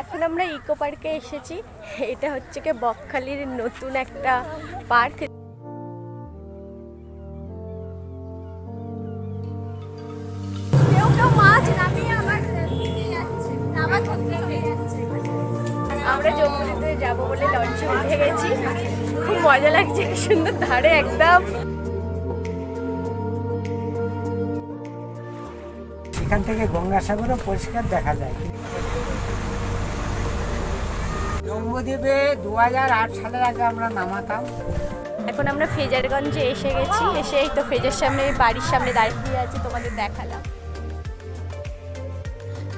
এখন আমরা ইকো পার্কে এসেছি। এটা হচ্ছে কি বকখালির নতুন একটা পার্ক। আমরা জম্মুতে যাব বলে লঞ্চে উঠে গেছি। খুব মজা লাগছে সুন্দর ধারে একদম। এখান থেকে গঙ্গাসাগরও পরিষ্কার দেখা যায়। জম্বুদ্বীপে দু হাজার আট সালের আগে আমরা নামাতাম। এখন আমরা ফেজারগঞ্জে এসে গেছি। এসে এই তো ফেজের সামনে বাড়ির সামনে দাঁড়িয়ে আছি তোমাদের দেখালাম।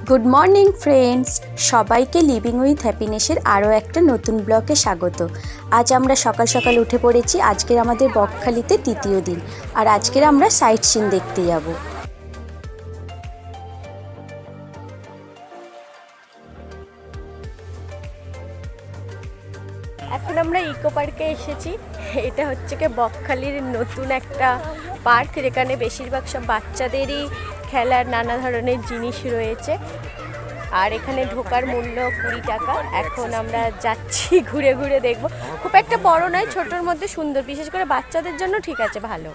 গুড মর্নিং ফ্রেন্ডস সবাইকে লিভিং উইথ হ্যাপিনেসের আরও একটা নতুন ব্লকে স্বাগত। আজ আমরা সকাল সকাল উঠে পড়েছি। আজকের আমাদের বকখালিতে তৃতীয় দিন। আর আজকের আমরা সাইট সিন দেখতে যাব। এখন আমরা ইকো পার্কে এসেছি। এটা হচ্ছে কি বকখালির নতুন একটা পার্ক, যেখানে বেশিরভাগ সব বাচ্চাদেরই খেলার নানা ধরনের জিনিস রয়েছে। আর এখানে ঢোকার মূল্য কুড়ি টাকা। এখন আমরা যাচ্ছি, ঘুরে ঘুরে দেখব। খুব একটা বড় নয়, ছোটোর মধ্যে সুন্দর। বিশেষ করে বাচ্চাদের জন্য ঠিক আছে, ভালো।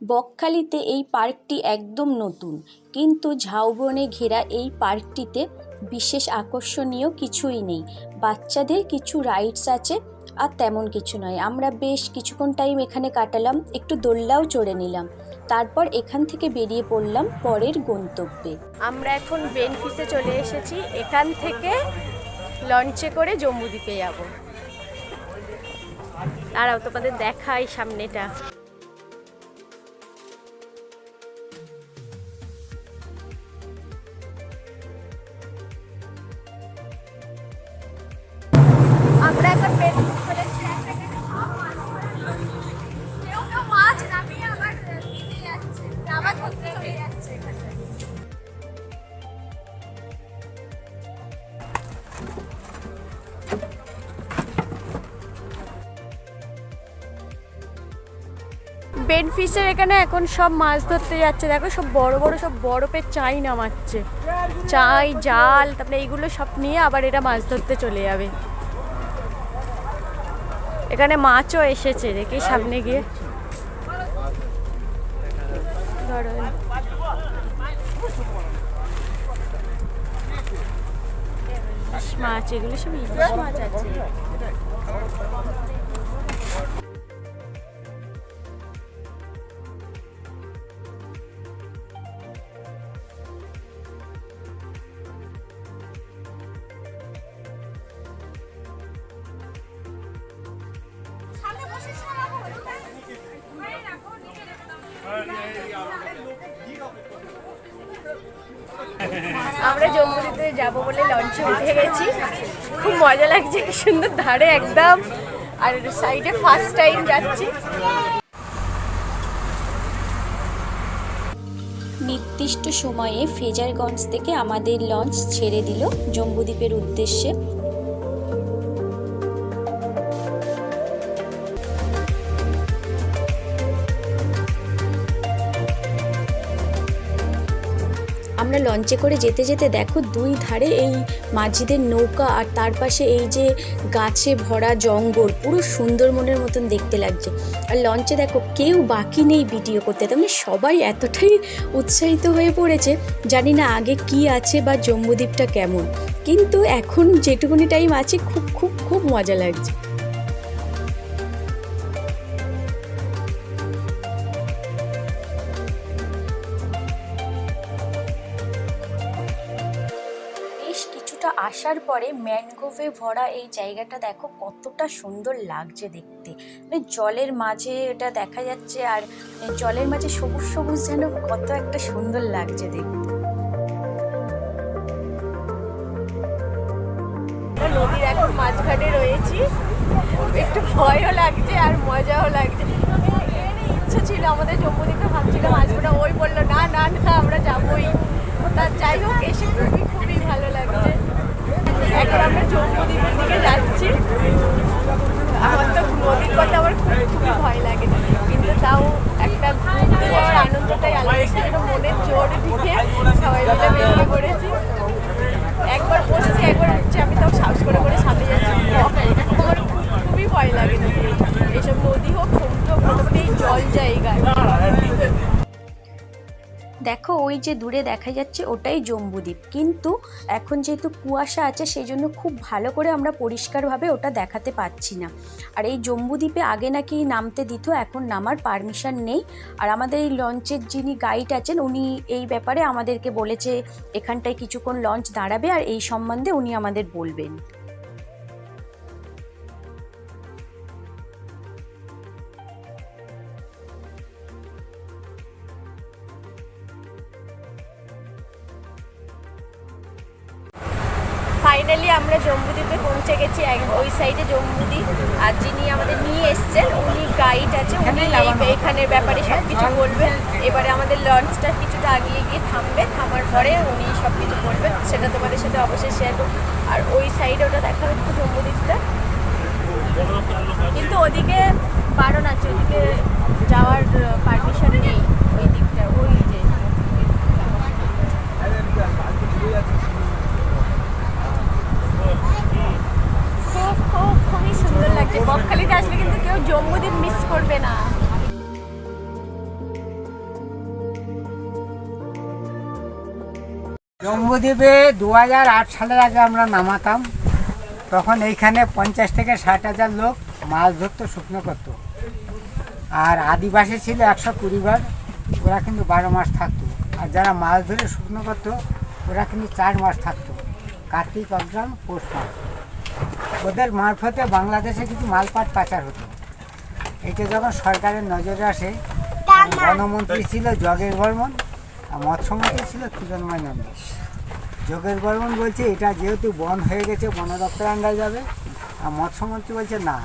বকখালিতে এই পার্কটি একদম নতুন। কিন্তু ঝাউবনে ঘেরা এই পার্কটিতে বিশেষ আকর্ষণীয় কিছুই নেই। বাচ্চাদের কিছু রাইডস আছে আর তেমন কিছু নয়। আমরা বেশ কিছুক্ষণ টাইম এখানে কাটালাম, একটু দোল্লাও চড়ে নিলাম। তারপর এখান থেকে বেরিয়ে পড়লাম পরের গন্তব্যে। আমরা এখন বেনফিসে চলে এসেছি। এখান থেকে লঞ্চে করে জম্মুদ্বীপে যাব। দাঁড়াও, তোমাদের দেখাই সামনেটা। এখানে বেনফিসের এখানে এখন সব মাছ ধরতে যাচ্ছে। দেখো সব বড় বড় সব বরফের চাই নামাচ্ছে। চাই, জাল, তারপরে এইগুলো সব নিয়ে আবার এরা মাছ ধরতে চলে যাবে। এখানে মাছও এসেছে দেখি সামনে গিয়ে। মাছ এগুলো সব ইলিশ মাছ আছে। আমরা জম্মুতে যাব বলে লঞ্চে উঠে গেছি। খুব মজা লাগছে, কি সুন্দর ধারে একদম। আর সাইডে ফার্স্ট টাইম যাচ্ছি। নির্দিষ্ট সময়ে ফেজারগঞ্জ থেকে আমাদের লঞ্চ ছেড়ে দিল জম্বুদ্বীপের উদ্দেশ্যে। লঞ্চে করে যেতে যেতে দেখো দুই ধারে এই মাঝিদের নৌকা আর তার পাশে এই যে গাছে ভরা জঙ্গল, পুরো সুন্দরবনের মতন দেখতে লাগছে। আর লঞ্চে দেখো কেউ বাকি নেই ভিডিও করতে। তার মানে সবাই এতটাই উৎসাহিত হয়ে পড়েছে, জানি না আগে কি আছে বা জম্বুদ্বীপটা কেমন। কিন্তু এখন যেটুকুনি টাইম আছে, খুব খুব খুব মজা লাগছে। আসার পরে ম্যানগ্রোভে ভরা এই জায়গাটা দেখো কতটা সুন্দর লাগছে দেখতে। মানে জলের মাঝে এটা দেখা যাচ্ছে আর জলের মাঝে সবুজ সবুজ যেন কত একটা সুন্দর লাগছে দেখতে। নদীর এখন মাঝঘাটে রয়েছি। একটু ভয়ও লাগছে আর মজাও লাগছে। ইচ্ছা ছিল, আমাদের জম্মুদ্বীপে ভাবছিলাম, আসব না। ওই বলল, না না না, আমরা যাবোই। তা যাই হোক, এসে খুবই খুবই ভালো লাগছে। এখন আমরা জম্মুদ্বীপের দিকে যাচ্ছি। আমার তো নদীর কথা আমার খুবই ভয় লাগে। কিন্তু তাও একটা ঘুরতে যাওয়ার আনন্দটাই আলাদা। সেটা মনের জোর দিকে সবাই মিলে বেরিয়ে পড়েছি। একবার বসছি, একবার উঠছি আমি তাও সাহস করে করে সামনে যাচ্ছি। আমার খুবই ভয় লাগে। এইসব নদী হোক, সমুদ্র মোটামুটি জল যায় ওই যে দূরে দেখা যাচ্ছে ওটাই জম্বুদ্বীপ। কিন্তু এখন যেহেতু কুয়াশা আছে সেই জন্য খুব ভালো করে আমরা পরিষ্কারভাবে ওটা দেখাতে পাচ্ছি না। আর এই জম্বুদ্বীপে আগে নাকি নামতে দিত, এখন নামার পারমিশন নেই। আর আমাদের এই লঞ্চের যিনি গাইড আছেন, উনি এই ব্যাপারে আমাদেরকে বলেছে, এখানটায় কিছুক্ষণ লঞ্চ দাঁড়াবে আর এই সম্বন্ধে উনি আমাদের বলবেন। আছে উনি ব্যাপারে সব কিছু বলবেন। এবারে আমাদের লঞ্চটা কিছুটা আগিয়ে গিয়ে থামবে থামার পরে উনি সব কিছু বলবেন। সেটা তোমাদের সাথে অবশ্যই শেয়ার করব। আর ওই সাইডে ওটা দেখা হচ্ছে জম্বুদ্বীপটা কিন্তু ওদিকে বারণ আছে ওদিকে যাওয়ার পারমিশন নেই ওই দিকটা ওই যে খুব খুব খুবই সুন্দর লাগছে বকখালিতে আসলে কিন্তু কেউ জম্মুদ্বীপ মিস করবে না। জম্বুদ্বীপে দু সালের আগে আমরা নামাতাম। তখন এইখানে পঞ্চাশ থেকে ষাট হাজার লোক মাছ ধরতো, শুকনো করতো। আর আদিবাসী ছিল একশো কুড়ি ঘর ওরা কিন্তু বারো মাস থাকতো। আর যারা মাছ ধরে শুকনো করতো, ওরা কিন্তু চার মাস থাকতো। কার্তিক, অগ্রাম, পৌষ মাস। ওদের মারফতে বাংলাদেশে কিছু মালপাট পাচার হতো। এটা যখন সরকারের নজরে আসে বনমন্ত্রী ছিল জগের বর্মন আর মৎস্যমন্ত্রী ছিল কিরণময় নন্দ যোগেশ বর্মন বলছে এটা যেহেতু বন হয়ে গেছে বন দপ্তর আন্ডার যাবে। আর মৎস্যমন্ত্রী বলছে না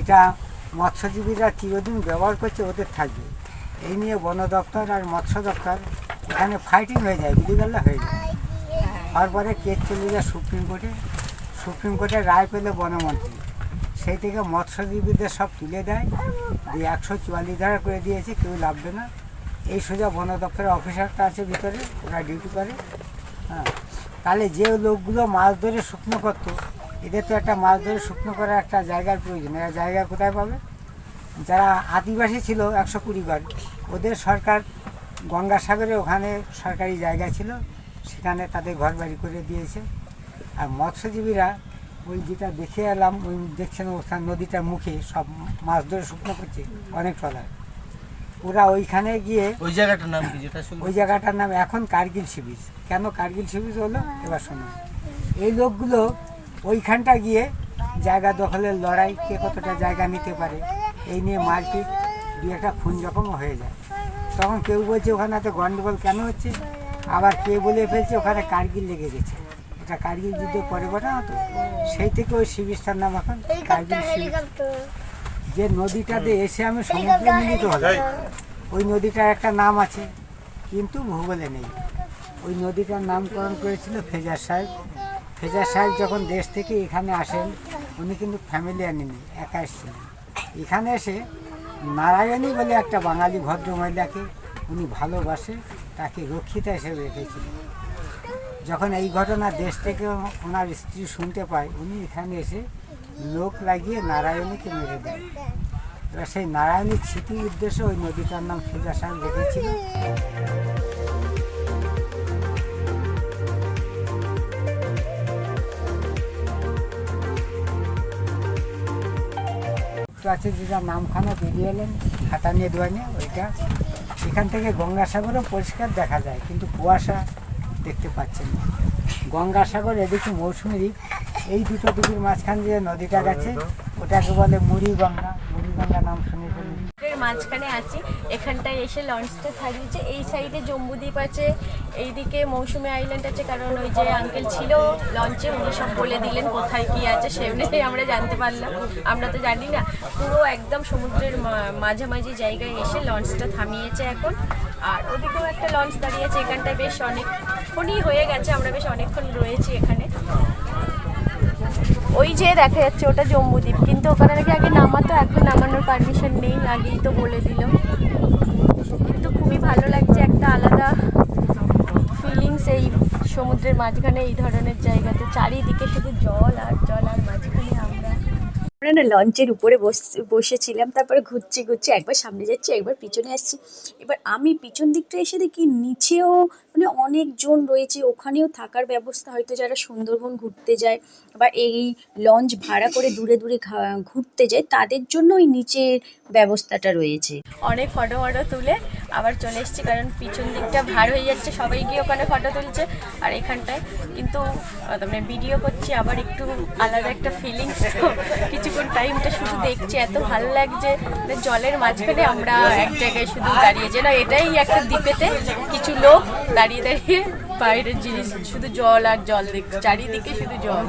এটা মৎস্যজীবীরা চিরদিন ব্যবহার করছে ওদের থাকবে। এই নিয়ে বন দপ্তর আর মৎস্য দপ্তর এখানে ফাইটিং হয়ে যায় বিলিগাল্লা হয়ে যায়। তারপরে পরে কেস চলে যায় সুপ্রিম কোর্টে। সুপ্রিম কোর্টের রায় পেলে বনমন্ত্রী। সেই থেকে মৎস্যজীবীদের সব তুলে দেয়, দিয়ে একশো চুয়াল্লিশ ধারা করে দিয়েছে, কেউ লাভবে না। এই সোজা বন দপ্তরের অফিসারটা আছে ভিতরে, ওরা ডিউটি করে। হ্যাঁ। তাহলে যে লোকগুলো মাছ ধরে শুকনো করতো, এদের তো একটা মাছ ধরে শুকনো করার একটা জায়গার প্রয়োজন, এরা জায়গা কোথায় পাবে? যারা আদিবাসী ছিল, একশো কুড়ি ঘর, ওদের সরকার গঙ্গাসাগরে ওখানে সরকারি জায়গা ছিল, সেখানে তাদের ঘর বাড়ি করে দিয়েছে। আর মৎস্যজীবীরা ওই যেটা দেখে এলাম ওই দেখছেন ওখানে নদীটার মুখে সব মাছ ধরে শুকনো করছে অনেক ট্রলার। ওরা ওইখানে গিয়ে ওই জায়গাটার নাম কি যেটা ওই জায়গাটার নাম এখন কার্গিল শিবির কেন কার্গিল শিবির হলো? এবার শুনুন। এই লোকগুলো ওইখানটা গিয়ে জায়গা দখলের লড়াই কে কতটা জায়গা নিতে পারে এই নিয়ে মারপিট দু একটা খুন যখন হয়ে যায়। তখন কেউ বলছে ওখানে এত গন্ডগোল কেন হচ্ছে? আবার কে বলে ফেলছে ওখানে কার্গিল লেগে গেছে। এটা কার্গিল যুদ্ধ পরে ঘটনা তো সেই থেকে ওই শিবিরটার নাম এখন কার্গিল শিবির। যে নদীটাতে এসে আমি সমুদ্রে মিলিত হলাম। ওই নদীটার একটা নাম আছে কিন্তু ভূগোলে নেই। ওই নদীটার নামকরণ করেছিল ফেজার সাহেব। ফেজার সাহেব যখন দেশ থেকে এখানে আসেন উনি কিন্তু ফ্যামিলি আনেনি একা এসেছিলেন এখানে এসে নারায়ণী বলে একটা বাঙালি ভদ্র মহিলাকে উনি ভালোবাসে তাকে রক্ষিতা হিসেবে রেখেছিলেন। যখন এই ঘটনা দেশ থেকে ওনার স্ত্রী শুনতে পায়, উনি এখানে এসে লোক লাগিয়ে নারায়ণীকে মেরে দেন। এবার সেই নারায়ণীর স্মৃতির উদ্দেশ্যে ওই নদীটার নাম সাহেব রেখেছিল আছে যেটা নামখানা বেরিয়ে এলেন খাতা নিয়ে দোয়া নিয়ে ওইটা। এখান থেকে গঙ্গাসাগরও পরিষ্কার দেখা যায়, কিন্তু কুয়াশা দেখতে পাচ্ছেন। গঙ্গাসাগর, এদিকে মৌসুমী দ্বীপ। এই দুটো দ্বীপের মাঝখান দিয়ে নদীটা গেছে। ওটাকে বলে মুড়ি গঙ্গা মুড়ি গঙ্গা নাম এর মাঝখানে আছি। এখানটায় এসে লঞ্চটা ছাড়িয়েছে এই সাইডে জম্বুদ্বীপ আছে, এইদিকে মৌসুমী আইল্যান্ড আছে, কারণ ওই যে আঙ্কেল ছিল লঞ্চে উনি সব বলে দিলেন কোথায় কি আছে সেমনি আমরা জানতে পারলাম। আমরা তো জানি না। পুরো একদম সমুদ্রের মাঝামাঝি জায়গায় এসে লঞ্চটা থামিয়েছে এখন। আর ওদিকেও একটা লঞ্চ দাঁড়িয়েছে। এখানটায় বেশ অনেকক্ষণই হয়ে গেছে, আমরা বেশ অনেকক্ষণ রয়েছি এখানে। ওই যে দেখা যাচ্ছে, ওটা জম্বুদ্বীপ কিন্তু ওখানে নাকি আগে নামাতো, এখন নামানোর পারমিশন নেই, আগেই তো বলে দিল। কিন্তু খুবই ভালো লাগছে, একটা আলাদা ফিলিংস এই সমুদ্রের মাঝখানে, এই ধরনের জায়গাতে। চারিদিকে শুধু জল আর জল আর মাঝখানে আমরা। আমরা না লঞ্চের উপরে বস- বসেছিলাম, তারপরে ঘুরছি ঘুরছি, একবার সামনে যাচ্ছি, একবার পিছনে আসছি। এবার আমি পিছন দিকটা এসে দেখি, নিচেও মানে অনেকজন রয়েছে, ওখানেও থাকার ব্যবস্থা হয়তো যারা সুন্দরবন ঘুরতে যায় বা এই লঞ্চ ভাড়া করে দূরে দূরে ঘুরতে যায়, তাদের জন্য ওই নিচের ব্যবস্থাটা রয়েছে। অনেক ফটো ফটো তুলে আবার চলে এসেছি কারণ পিছন দিকটা ভার হয়ে যাচ্ছে, সবাই গিয়ে ওখানে ফটো তুলছে। আর এখানটায় কিন্তু মানে ভিডিও করছি, আবার একটু আলাদা একটা ফিলিংস কিছুক্ষণ টাইমটা শুধু দেখছি, এত ভালো লাগছে জলের মাঝখানে আমরা এক জায়গায় শুধু দাঁড়িয়ে যেন এটাই একটা দ্বীপেতে কিছু লোক দাঁড়িয়ে দাঁড়িয়ে বাইরের জিনিস, শুধু জল আর জল চারিদিকে শুধু জল।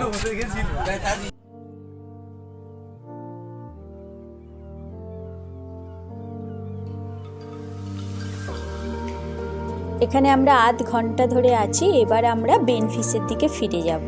এখানে আমরা আধ ঘণ্টা ধরে আছি, এবার আমরা বেনফিসের দিকে ফিরে যাব।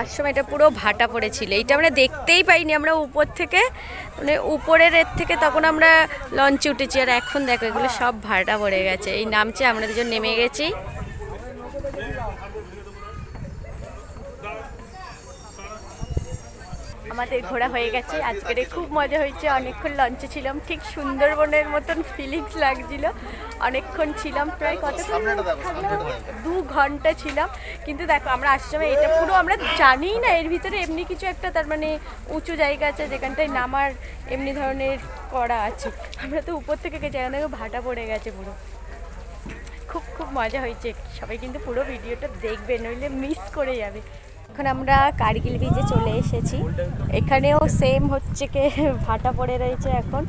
যাওয়ার সময় এটা পুরো ভাটা পড়েছিল। এটা আমরা দেখতেই পাইনি, আমরা উপর থেকে মানে উপরের এর থেকে তখন আমরা লঞ্চে উঠেছি। আর এখন দেখো, এগুলো সব ভাটা পড়ে গেছে। এই নামছে, আমরা দুজন নেমে গেছি। আমাদের ঘোরা হয়ে গেছে। আজকের খুব মজা হয়েছে। অনেকক্ষণ লঞ্চে ছিলাম। ঠিক সুন্দরবনের মতন ফিলিংস লাগছিল। অনেকক্ষণ ছিলাম। প্রায় কত দু ঘণ্টা ছিলাম। কিন্তু দেখো আমরা আসার সময় এটা পুরো আমরা জানিই না। এর ভিতরে এমনি কিছু একটা তার মানে উঁচু জায়গা আছে যেখানটায় নামার এমনি ধরনের করা আছে। আমরা তো উপর থেকে গেছি এখান থেকে ভাটা পড়ে গেছে পুরো। খুব খুব মজা হয়েছে। সবাই কিন্তু পুরো ভিডিওটা দেখবে নইলে মিস করে যাবে। এখন আমরা কার্গিল বিচে চলে এসেছি। এখানেও সেম হচ্ছে কে, ভাটা পড়ে রয়েছে এখন।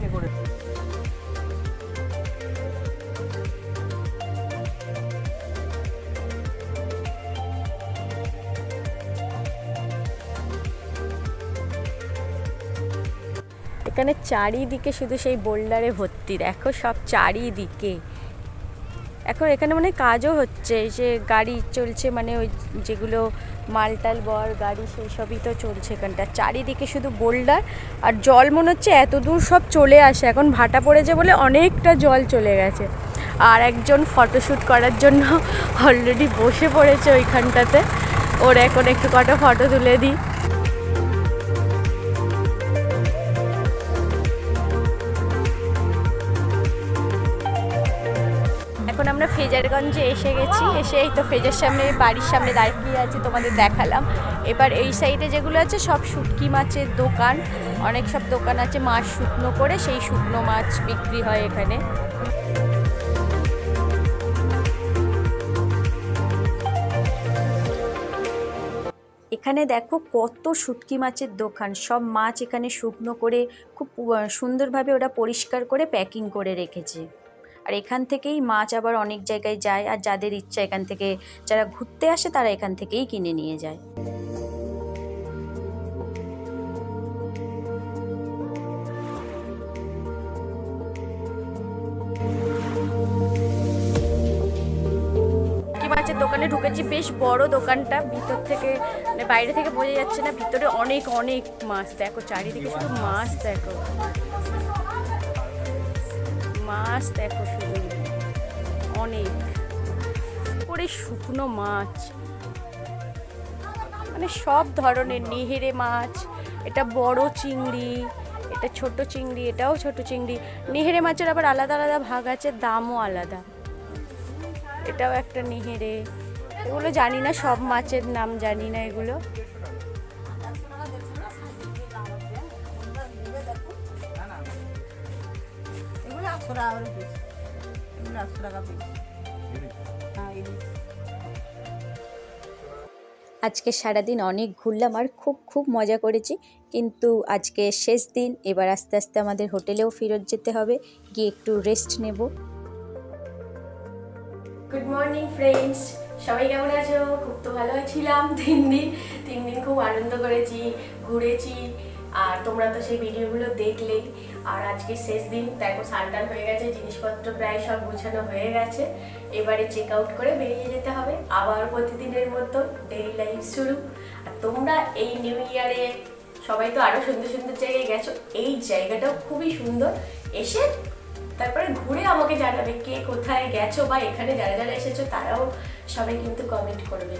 এখানে চারিদিকে শুধু সেই বোল্ডারে ভর্তি। দেখো সব চারিদিকে। এখন এখানে মানে কাজও হচ্ছে যে গাড়ি চলছে মানে ওই যেগুলো মালটাল বর, গাড়ি সেই সবই তো চলছে এখানটা। চারিদিকে শুধু বোল্ডার আর জল মনে হচ্ছে এত দূর সব চলে আসে, এখন ভাটা পড়েছে বলে অনেকটা জল চলে গেছে। আর একজন ফটোশ্যুট করার জন্য অলরেডি বসে পড়েছে ওইখানটাতে। ওর এখন একটু কটা ফটো তুলে দিই। আমরা ফেজারগঞ্জে এসে গেছি। এসে এই তো ফেজার সামনে, বাড়ির সামনে দাঁড়িয়ে আছে, তোমাদের দেখালাম। এবার এই সাইডে যেগুলো আছে, সব শুটকি মাছের দোকান। অনেক সব দোকান আছে, মাছ শুকনো করে সেই শুকনো মাছ বিক্রি হয় এখানে। এখানে দেখো কত শুটকি মাছের দোকান। সব মাছ এখানে শুকনো করে, খুব সুন্দরভাবে ওরা পরিষ্কার করে প্যাকিং করে রেখেছে। আর এখান থেকেই মাছ আবার অনেক জায়গায় যায়, আর যাদের ইচ্ছা এখান থেকে যারা ঘুরতে আসে তারা এখান থেকেই কিনে নিয়ে যায়। মাছের দোকানে ঢুকেছি, বেশ বড় দোকানটা। ভিতর থেকে মানে বাইরে থেকে বোঝা যাচ্ছে না, ভিতরে অনেক অনেক মাছ। দেখো, চারিদিকে শুধু মাছ, দেখো। মাছ, দেখো শুধু অনেক। করে শুকনো মাছ। মানে সব ধরনের নিহেরে মাছ, এটা বড় চিংড়ি, এটা ছোট চিংড়ি, এটাও ছোট চিংড়ি। নিহেরে মাছের আবার আলাদা আলাদা ভাগ আছে, দামও আলাদা। এটাও একটা নিহেরে। এগুলো জানি না, সব মাছের নাম জানি না এগুলো। এগুলো আটশো টাকা করে পিস এগুলো আটশো টাকা পিস হ্যাঁ ইলিশ আজকে সারাদিন অনেক ঘুরলাম আর খুব খুব মজা করেছি। কিন্তু আজকে শেষ দিন এবার আস্তে আস্তে আমাদের হোটেলেও ফেরত যেতে হবে। গিয়ে একটু রেস্ট নেব। গুড মর্নিং ফ্রেন্ডস সবাই কেমন আছো? খুব তো ভালো ছিলাম তিন দিন। তিন দিন খুব আনন্দ করেছি ঘুরেছি। আর তোমরা তো সেই ভিডিওগুলো দেখলেই। আর আজকে শেষ দিন, দেখো সানটান হয়ে গেছে, জিনিসপত্র প্রায় সব গোছানো হয়ে গেছে। এবারে চেক আউট করে বেরিয়ে যেতে হবে। আবার প্রতিদিনের মতো ডেইলি লাইফ শুরু। আর তোমরা এই নিউ ইয়ারে সবাই তো আরও সুন্দর সুন্দর জায়গায় গেছো। এই জায়গাটাও খুবই সুন্দর। এসে তারপরে ঘুরে আমাকে জানাবে কে কোথায় গেছো বা এখানে যারা যারা এসেছ, তারাও সবাই কিন্তু কমেন্ট করবে।